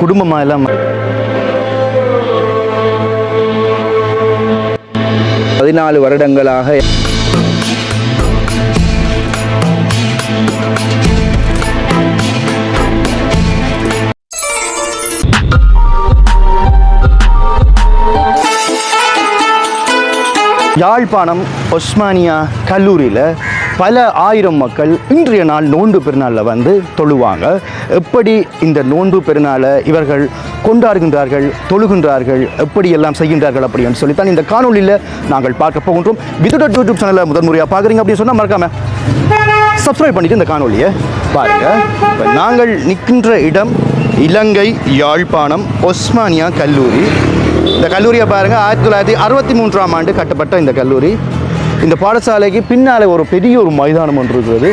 குடும்பமாக எல்லாம் பதினாலு வருடங்களாக யாழ்ப்பாணம் ஒஸ்மானியா கல்லூரியில் பல ஆயிரம் மக்கள் இன்றைய நாள் நோன்பு பெருநாளில் வந்து தொழுவாங்க. எப்படி இந்த நோன்பு பெருநாளை இவர்கள் கொண்டாடுகின்றார்கள் தொழுகின்றார்கள் எப்படி எல்லாம் செய்கின்றார்கள் அப்படின்னு சொல்லித்தான் இந்த காணொளியில் நாங்கள் பார்க்க போகின்றோம். விதுட யூடியூப் சேனலை முதன்முறையாக பார்க்குறீங்க அப்படின்னு சொன்னால் மறக்காம சப்ஸ்கிரைப் பண்ணிட்டு இந்த காணொலியை பாருங்க. இப்போ நாங்கள் நிற்கின்ற இடம் இலங்கை யாழ்ப்பாணம் ஒஸ்மானியா கல்லூரி. இந்த கல்லூரியை பாருங்க. ஆயிரத்தி தொள்ளாயிரத்தி அறுபத்தி மூன்றாம் ஆண்டு கட்டப்பட்ட இந்த கல்லூரி. இந்த பாடசாலைக்கு பின்னாலே ஒரு பெரிய ஒரு மைதானம் ஒன்று இருக்கிறது.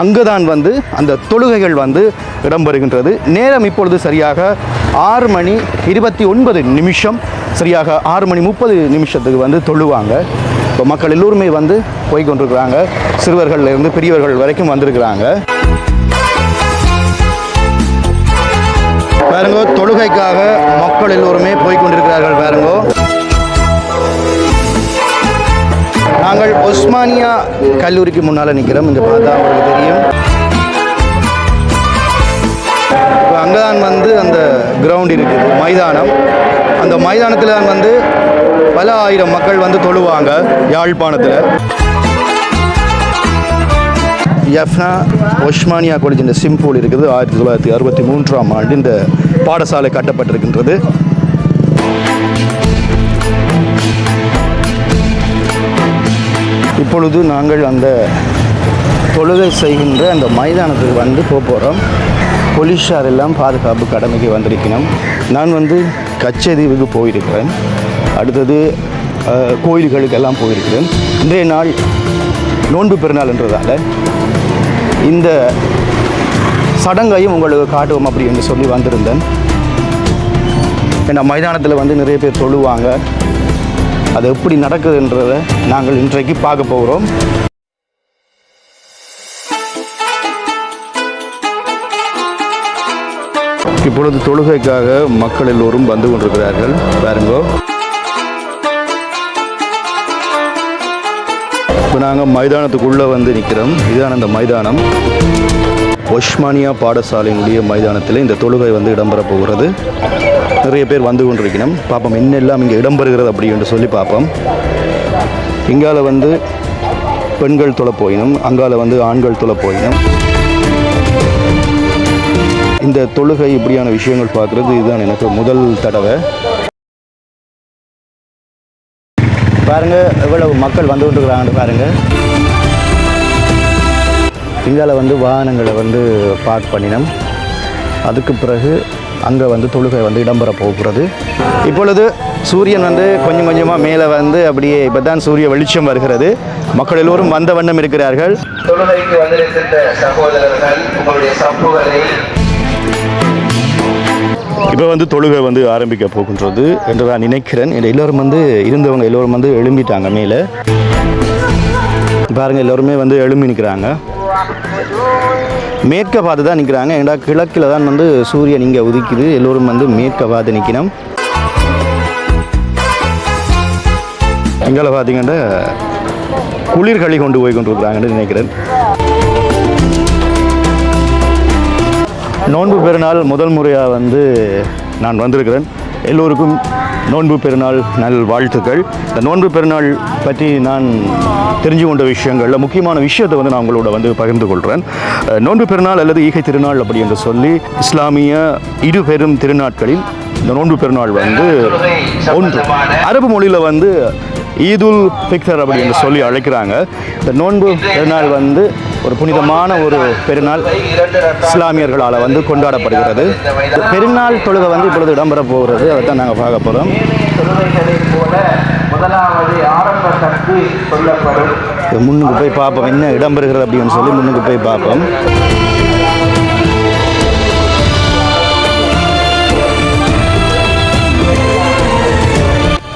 அங்குதான் வந்து அந்த தொழுகைகள் வந்து இடம்பெறுகின்றது. நேரம் இப்பொழுது சரியாக ஆறு மணி இருபத்தி ஒன்பது நிமிஷம். சரியாக ஆறு மணி முப்பது நிமிஷத்துக்கு வந்து தொழுவாங்க. இப்போ மக்கள் எல்லோருமே வந்து போய்கொண்டிருக்கிறாங்க. சிறுவர்கள்லேருந்து பெரியவர்கள் வரைக்கும் வந்திருக்கிறாங்க. பாருங்க தொழுகைக்காக மக்கள் எல்லோருமே போய்கொண்டிருக்கிறார்கள் பாருங்க. நாங்கள் ஒஸ்மானியா கல்லூரிக்கு முன்னால் நிற்கிறோம் இங்கே பார்த்தா உங்களுக்கு தெரியும். இப்போ அங்கே தான் வந்து அந்த கிரவுண்ட் இருக்குது மைதானம். அந்த மைதானத்தில் தான் வந்து பல ஆயிரம் மக்கள் வந்து தொழுவாங்க யாழ்ப்பாணத்தில். எஃப்னா ஒஸ்மானியா காலேஜ் இந்த சிம்பூல் இருக்குது. ஆயிரத்தி தொள்ளாயிரத்தி அறுபத்தி மூன்றாம் ஆண்டு இந்த பாடசாலை கட்டப்பட்டிருக்கின்றது. இப்பொழுது நாங்கள் அந்த தொழுகை செய்கின்ற அந்த மைதானத்துக்கு வந்து போக போகிறோம் போலீஸார் எல்லாம் பாதுகாப்பு கடமைக்கு வந்திருக்கணும். நான் வந்து கச்சதீவுக்கு போயிருக்கிறேன். அடுத்தது கோயில்களுக்கெல்லாம் போயிருக்கிறேன். இன்றைய நாள் நோன்பு பெருநாள்ன்றதால இந்த சடங்கையும் உங்களுக்கு காட்டுவோம் அப்படி என்று சொல்லி வந்திருந்தேன். ஏன்னா மைதானத்தில் வந்து நிறைய பேர் தொழுவாங்க. அது எப்படி நடக்குதுன்றதை நாங்கள் இன்றைக்கு பார்க்க போகிறோம். இப்பொழுது தொழுகைக்காக மக்கள் எல்லோரும் வந்து கொண்டிருக்கிறார்கள். பாருங்கோ. இப்போ நாங்கள் மைதானத்துக்குள்ளே வந்து நிற்கிறோம் இதுதான் அந்த மைதானம். ஒஷ்மானியா பாடசாலையினுடைய மைதானத்தில் இந்த தொழுகை வந்து இடம்பெற போகிறது. நிறைய பேர் வந்து கொண்டிருக்கணும். பார்ப்போம் என்னெல்லாம் இங்கே இடம்பெறுகிறது அப்படி என்று சொல்லி பார்ப்போம் இங்கால வந்து பெண்கள் தொலை போயினும் அங்கால வந்து ஆண்கள் தொலை போயினும். இந்த தொழுகை இப்படியான விஷயங்கள் பார்க்குறது இதுதான் எனக்கு முதல் தடவை. பாருங்க எவ்வளவு மக்கள் வந்து கொண்டிருக்கிறாங்கன்னு பாருங்கள் இங்கால வந்து வாகனங்களை வந்து பார்க் பண்ணினோம். அதுக்கு பிறகு அங்கே வந்து தொழுகை வந்து இடம்பெற போகிறது. இப்பொழுது சூரியன் வந்து கொஞ்சம் கொஞ்சமாக மேலே வந்து அப்படியே இப்போ தான் சூரிய வெளிச்சம் வருகிறது. மக்கள் எல்லோரும் வந்த வண்ணம் இருக்கிறார்கள். தொழுகைக்கு வந்திருக்கின்ற சகோதரர்கள் உங்களுடைய சப்புகளை. இப்போ வந்து தொழுகை வந்து ஆரம்பிக்க போகின்றது என்று நான் நினைக்கிறேன். இந்த எல்லோரும் வந்து இருந்தவங்க எல்லோரும் வந்து எழும்பிட்டாங்க மேலே. பாருங்க எல்லோருமே வந்து எழும்பி நிற்கிறாங்க. மேற்க பார்த்து தான் நிற்கிறாங்க ஏன்னா கிழக்கில் தான் வந்து சூரியன் இங்கே உதிக்குது. எல்லோரும் வந்து மேற்க பார்த்து நிற்கணும் இங்கே பார்த்தீங்கன்னா குளிர்களி கொண்டு போய் கொண்டிருக்கிறாங்கன்னு நினைக்கிறேன். நோன்பு பெருநாள் முதல் முறையாக வந்து நான் வந்திருக்கிறேன். எல்லோருக்கும் நோன்பு பெருநாள் நல் வாழ்த்துக்கள் இந்த நோன்பு பெருநாள் பற்றி நான் தெரிஞ்சு கொண்ட விஷயங்களில் முக்கியமான விஷயத்தை வந்து நான் உங்களோட வந்து பகிர்ந்து கொள்கிறேன் நோன்பு பெருநாள் அல்லது ஈகை திருநாள் அப்படி என்று சொல்லி இஸ்லாமிய இரு பெரும் திருநாட்களில் இந்த நோன்பு பெருநாள் வந்து ஒன்று. அரபு மொழியில் வந்து ஈதுல் ஃபிக்தர் அப்படின்னு சொல்லி அழைக்கிறாங்க. இந்த நோன்பு பெருநாள் வந்து ஒரு புனிதமான ஒரு பெருநாள் இஸ்லாமியர்களால் வந்து கொண்டாடப்படுகிறது. இந்த பெருநாள் தொழுகை வந்து இப்பொழுது இடம்பெற போகிறது. அதை தான் நாங்கள் பார்க்க போகிறோம் முதலாவது ஆரம்ப சொல்லப்படும் முன்னுக்கு போய் பார்ப்போம். என்ன இடம்பெறுகிறது அப்படின்னு சொல்லி முன்னுக்கு போய் பார்ப்போம்.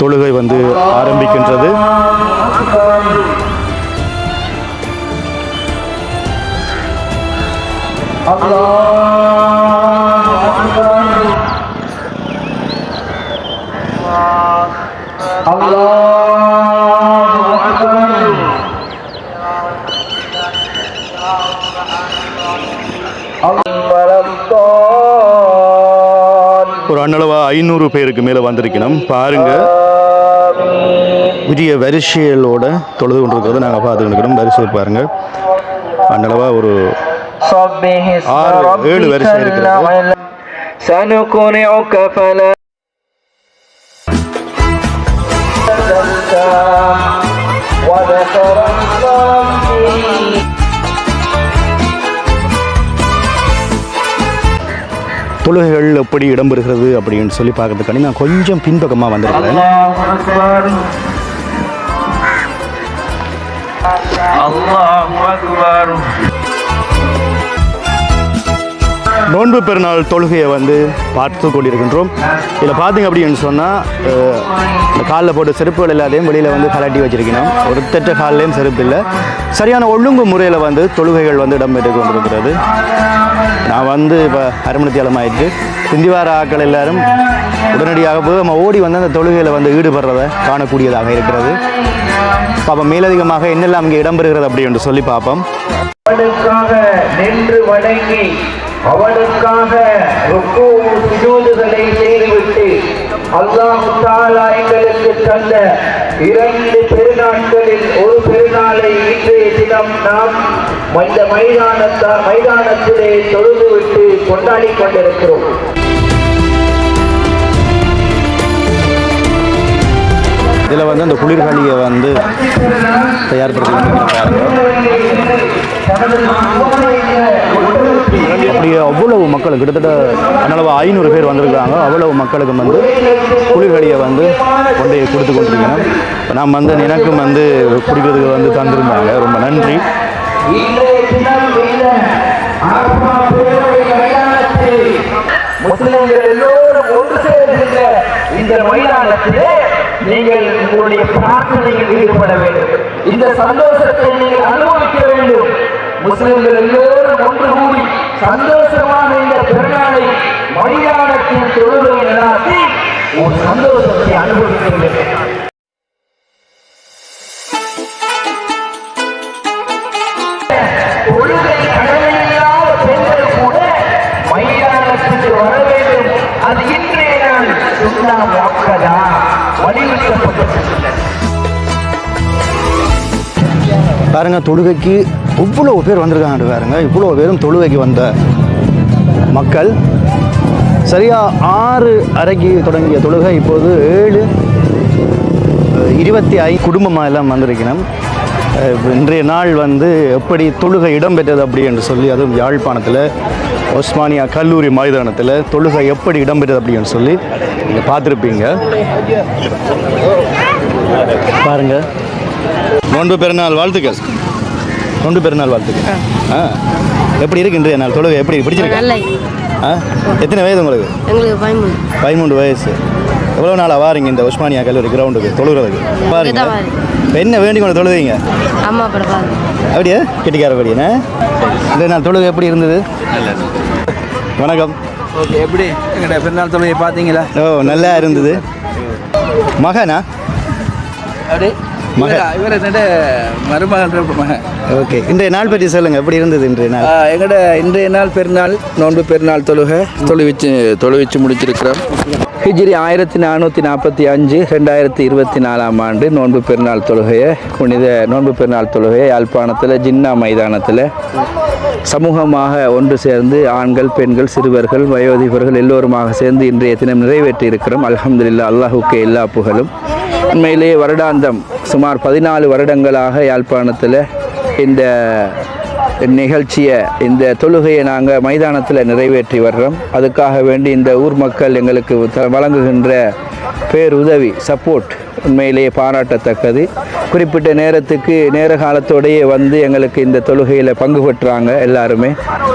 தொழுகை வந்து ஆரம்பிக்கின்றது. ஒரு அண்ணளவா ஐநூறு பேருக்கு மேலே வந்திருக்கணும். பாருங்க. பெரிய வரிசைகளோட தொழுது கொண்டிருக்கிறத நாங்கள் பார்த்துக்கிட்டு வரிசை பாருங்க அண்ணளவா ஒரு صبه اسم ஆறு, ஏழு ربك வரிசை இருக்கிறது. الأعلى سنقرئك فلا تنسى وذكر الله فيه தொழுகைகள் எப்படி இடம்பெறுகிறது அப்படின்னு சொல்லி பார்க்கறதுக்காண்டி நான் கொஞ்சம் பின்பக்கமாக வந்திருக்கிறேன் நோன்பு பெருநாள் தொழுகையை வந்து பார்த்து கொண்டிருக்கின்றோம். இதில் பார்த்தீங்க அப்படின்னு சொன்னால் இந்த காலில் போட்ட செருப்புகள் எல்லாத்தையும் வெளியில் வந்து கலட்டி வச்சிருக்கணும். ஒரு தெட்ட காலிலையும் செருப்பு இல்லை. சரியான ஒழுங்கு முறையில் வந்து தொழுகைகள் வந்து இடம்பெற்று கொண்டிருக்கிறது. நான் வந்து இப்போ அரை ஆயிட்டு பிந்திவார ஆக்கள் எல்லாரும் உடனடியாக போய் நம்ம ஓடி வந்து அந்த தொழுகையில் வந்து ஈடுபடுறதை காணக்கூடியதாக இருக்கிறது. பாப்போம் மேலதிகமாக என்னெல்லாம் இங்கே இடம்பெறுகிறது அப்படி என்று சொல்லி பார்ப்போம் அவனுக்காக நின்று வணங்கி அவனுக்காக சுஜூதுகளை செய்துவிட்டு அல்லாஹ் தாலா எங்களுக்கு தந்த இரண்டு பெருநாட்களில் ஒரு பெருநாளை இன்றைய தினம் நாம் இந்த மைதானத்தா மைதானத்திலே தொழுதுவிட்டு கொண்டாடி கொண்டிருக்கிறோம். வந்து அந்த குளிர்காலியை வந்து தயார்படுத்தி அப்படி அவ்வளவு மக்கள் கிட்டத்தட்ட அவ்வளவு ஐநூறு பேர் வந்திருக்காங்க. அவ்வளவு மக்களுக்கு வந்து குளிர்களியை வந்து கொண்டு போய் கொடுத்து கொண்டிருக்கிறேன் நாம் வந்து எனக்கும் வந்து குடிக்கிறதுக்கு வந்து தந்திருந்தாங்க. ரொம்ப நன்றி. முஸ்லிம்கள் எல்லோரும் ஒன்று சேர்கின்ற இந்த மைதானத்திலே நீங்கள் உங்களுடைய பிரார்த்தனையில் ஈடுபட வேண்டும். இந்த சந்தோஷத்தை நீங்கள் அனுபவிக்க வேண்டும். முஸ்லிம்கள் எல்லோரும் ஒன்று கூடி சந்தோஷமான இந்த பெருநாளை மைதானத்தில் தொழுகை நடத்தி ஒரு சந்தோஷத்தை அனுபவிக்க வேண்டும். பாருங்க தொழுகைக்கு இவ்வளோ பேர் வந்திருக்காங்க பாருங்க இவ்வளோ பேரும் தொழுகைக்கு வந்த மக்கள். சரியாக ஆறு அறைக்கு தொடங்கிய தொழுகை இப்போது ஏழு இருபத்தி ஐந்து குடும்பமாக எல்லாம் வந்திருக்கணும். இன்றைய நாள் வந்து எப்படி தொழுகை இடம்பெற்றது அப்படி என்று சொல்லி அதுவும் யாழ்ப்பாணத்தில் ஒஸ்மானியா கல்லூரி மைதானத்தில் தொழுகை எப்படி இடம்பெற்றது அப்படின்னு சொல்லி நீங்கள் பார்த்துருப்பீங்க. பாருங்கள் நோன்பு பெருநாள் வாழ்த்துக்கள். நோன்பு பெருநாள் வாழ்த்துக்கள். ஆ. எப்படி இருக்கு இன்றைய நாள்? தொழுகை எப்படி பிடிச்சிருக்கு? நல்ல ஆ? எத்தனை வயது உங்களுக்கு? எங்களுக்கு பயமும் பதிமூன்று வயசு. எவ்வளோ நாளாக வாரீங்க இந்த உஸ்மானியா கல்லூரி கிரவுண்டுக்கு தொழுகிறதுக்கு? பாருங்க என்ன வேண்டி கொண்டு தொழுவீங்க அம்மா அப்படியே? கெட்டிக்காரபடியானே? இந்த நாள் தொழுகை எப்படி இருந்தது? வணக்கம். ஓகே எப்படி? எங்கள்கிட்ட பிறநாள் தொழுகை பார்த்தீங்களா? ஓ நல்லா இருந்தது. மகனா? அப்படி மகன். இவர்? என்னோட மருமகன் மகன் ஓகே. இன்றைய நாள் பற்றி சொல்லுங்கள் எப்படி இருந்தது இன்றைய நாள்? எங்களோட இன்றைய நாள் பெருநாள் நோன்பு பெருநாள் தொழுகை. தொழுவிச்சு தொழுவிச்சு முடிச்சிருக்கிறோம். ஹிஜ்ரி ஆயிரத்தி நானூற்றி நாற்பத்தி அஞ்சு ரெண்டாயிரத்தி இருபத்தி நாலாம் ஆண்டு நோன்பு பெருநாள் தொழுகையை புனித நோன்பு பெருநாள் தொழுகையை யாழ்ப்பாணத்தில் ஜின்னா மைதானத்தில் சமூகமாக ஒன்று சேர்ந்து ஆண்கள் பெண்கள் சிறுவர்கள் வயோதிபர்கள் எல்லோருமாக சேர்ந்து இன்றைய தினம் நிறைவேற்றி இருக்கிறோம் அல்ஹம்துலில்லாஹ் அல்லாஹுக்கு எல்லா புகழும். உண்மையிலேயே வருடாந்தம் சுமார் பதினாலு வருடங்களாக யாழ்ப்பாணத்தில் இந்த நிகழ்ச்சியை இந்த தொழுகையை நாங்கள் மைதானத்தில் நிறைவேற்றி வர்றோம். அதுக்காக வேண்டி இந்த ஊர் மக்கள் எங்களுக்கு த- வழங்குகின்ற பேருதவி சப்போர்ட் உண்மையிலேயே பாராட்டத்தக்கது. குறிப்பிட்ட நேரத்துக்கு நேர காலத்தோடையே வந்து எங்களுக்கு இந்த தொழுகையில் பங்கு பெற்றாங்க எல்லாருமே.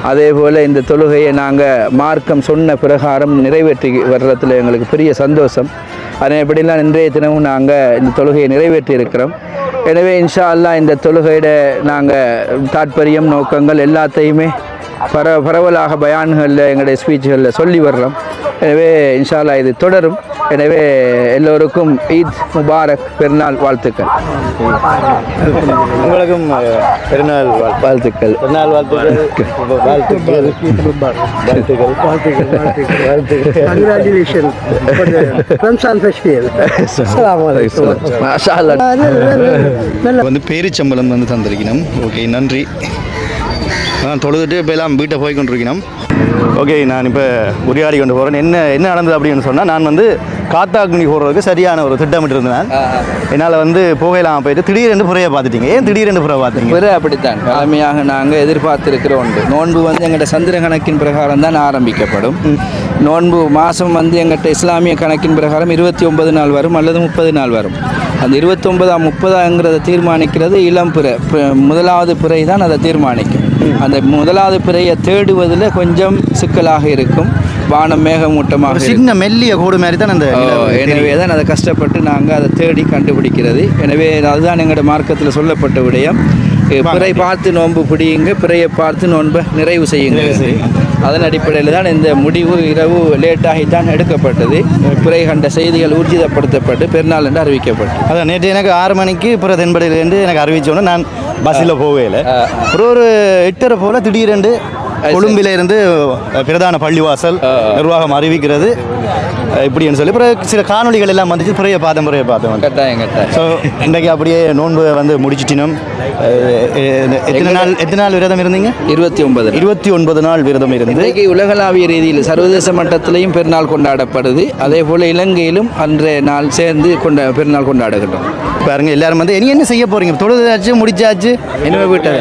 அதே போல் இந்த தொழுகையை நாங்கள் மார்க்கம் சொன்ன பிரகாரம் நிறைவேற்றி வர்றதுல எங்களுக்கு பெரிய சந்தோஷம். அதனைப்படிலாம் இன்றைய தினமும் நாங்கள் இந்த தொழுகையை நிறைவேற்றி இருக்கிறோம் எனவே இன்ஷா அல்லாஹ் இந்த தொழுகையிட நாங்கள் தாற்பயம் நோக்கங்கள் எல்லாத்தையுமே பர பரவலாக பயான்களில் எங்களுடைய ஸ்பீச்சுகளில் சொல்லி வர்றோம். எனவே இன்ஷால்லா இது தொடரும். எனவே எல்லோருக்கும் ஈத் முபாரக் பெருநாள் வாழ்த்துக்கள். உங்களுக்கும் பெருநாள் வாழ்- வாழ்த்துக்கள். பெருநாள் வாழ்த்துக்கள். வாழ்த்துக்கள். வாழ்த்துக்கள். வாழ்த்துக்கள். வந்து பேரிச்சம்பளம் வந்து தந்திருக்கணும். ஓகே நன்றி. நான் தொழுதுட்டு இப்போ எல்லாம் வீட்டை போய் கொண்டிருக்கணும் ஓகே நான் இப்போ உரையாடி கொண்டு போகிறேன் என்ன என்ன நடந்தது அப்படின்னு சொன்னால் நான் வந்து காத்தாக்குனி போடுறதுக்கு சரியான ஒரு திட்டமிட்டு இருந்தேன் என்னால் வந்து புகையெல்லாம் போயிட்டு திடீரென்று புறையை பார்த்துட்டீங்க. ஏன் திடீரென்று புறை பார்த்தீங்க பிற அப்படித்தான். வழமையாக நாங்கள் எதிர்பார்த்திருக்கிற ஒன்று நோன்பு வந்து எங்கள்கிட்ட சந்திர கணக்கின் பிரகாரம் தான் ஆரம்பிக்கப்படும். நோன்பு மாதம் வந்து எங்கள்கிட்ட இஸ்லாமிய கணக்கின் பிரகாரம் இருபத்தி ஒன்பது நாள் வரும் அல்லது முப்பது நாள் வரும். அந்த இருபத்தொன்பதாம் முப்பதாங்கிறத தீர்மானிக்கிறது இளம் பிறை. முதலாவது பிறை தான் அதை தீர்மானிக்கும். அந்த முதலாவது பிறையை தேடுவதில் கொஞ்சம் சிக்கலாக இருக்கும். வானம் மேகமூட்டமாக. சின்ன மெல்லிய கோடு மாதிரி தான் அந்த எனவே தான் அதை கஷ்டப்பட்டு நாங்கள் அதை தேடி கண்டுபிடிக்கிறது. எனவே அதுதான் எங்களோட மார்க்கத்தில் சொல்லப்பட்ட விடயம். பிறை பார்த்து நோன்பு பிடியுங்க பிறையை பார்த்து நோன்பை நிறைவு செய்யுங்க. அதன் அடிப்படையில் தான் இந்த முடிவு இரவு லேட்டாகித்தான் எடுக்கப்பட்டது. பிறை கண்ட செய்திகள் ஊர்ஜிதப்படுத்தப்பட்டு பெருநாள் என்று அறிவிக்கப்பட்டது. அதான் நேற்று எனக்கு ஆறு மணிக்கு பிற தென்படையிலேருந்து எனக்கு அறிவிச்சோன்னே நான் பஸ்ஸில் போகவே இல்லை. அப்புறம் ஒரு எட்டரை போல் திடீரென்று கொழும்பில இருந்து பிரதான பள்ளிவாசல் நிர்வாகம் அறிவிக்கிறது. இப்படின்னு சொல்லி அப்புறம் சில காணொளிகள் எல்லாம் வந்துச்சு பிறைய பார்த்தேன் பிறைய பார்த்தேன் கட்டாயம் கட்டாயம். ஸோ இன்றைக்கு அப்படியே நோன்பு வந்து முடிச்சிட்டினோம். எத்தனை நாள் எத்தனை நாள் விரதம் இருந்தீங்க? இருபத்தி ஒன்பது இருபத்தி ஒன்பது நாள் விரதம் இருந்து. இன்றைக்கு உலகளாவிய ரீதியில் சர்வதேச மட்டத்திலையும் பெருநாள் கொண்டாடப்படுது. அதே போல் இலங்கையிலும் அன்றைய நாள் சேர்ந்து கொண்ட பெருநாள் கொண்டாடுகின்றோம். பாருங்க எல்லாரும் வந்து இனி என்ன செய்ய போறீங்க? தொழுதாச்சு முடிச்சாச்சு? இனிமே வீட்டை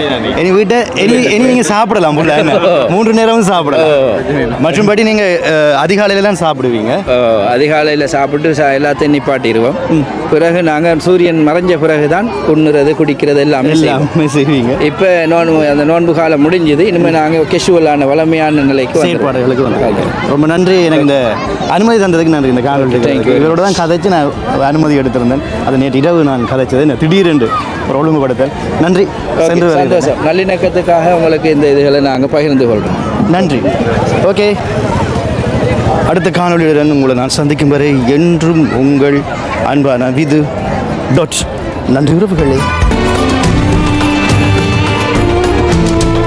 இனி வீட்டை இனி இனி நீங்க சாப்பிடலாம் புள்ள என்ன? மூன்று நேரமும் சாப்பிடலாம். மற்றும்படி நீங்க அதிகாலையில தான் சாப்பிடுவீங்க? அதிகாலையில் சாப்பிட்டு எல்லாத்தையும் நிப்பாட்டிடுவோம். பிறகு நாங்கள் சூரியன் மறைஞ்ச பிறகு தான் உண்ணுறது குடிக்கிறது எல்லாமே எல்லாமே செய்வீங்க. இப்போ நோன்பு அந்த நோன்பு காலம் முடிஞ்சது. இனிமேல் நாங்கள் கெஷுவலான வளமையான நிலைக்கு. செயற்பாடுகளுக்கு வந்து ரொம்ப நன்றி. எனக்கு இந்த அனுமதி தந்ததுக்கு நன்றி. இந்த காணொலி இவரோட தான் கதைச்சு நான் அனுமதி எடுத்திருந்தேன். அது நேற்று இரவு நான் கதைச்சது. என்ன திடீரென்று ஒரு ஒழுங்குபடுத்தல். நன்றி. சென்று நல்லிணக்கத்துக்காக உங்களுக்கு இந்த இதுகளை நாங்கள் பகிர்ந்து கொள்கிறோம். நன்றி. ஓகே. அடுத்த காணொலியுடன் உங்களை நான் சந்திக்கும் வரை என்றும் உங்கள் அன்பான விது டாட் நன்றி உறவுகளே.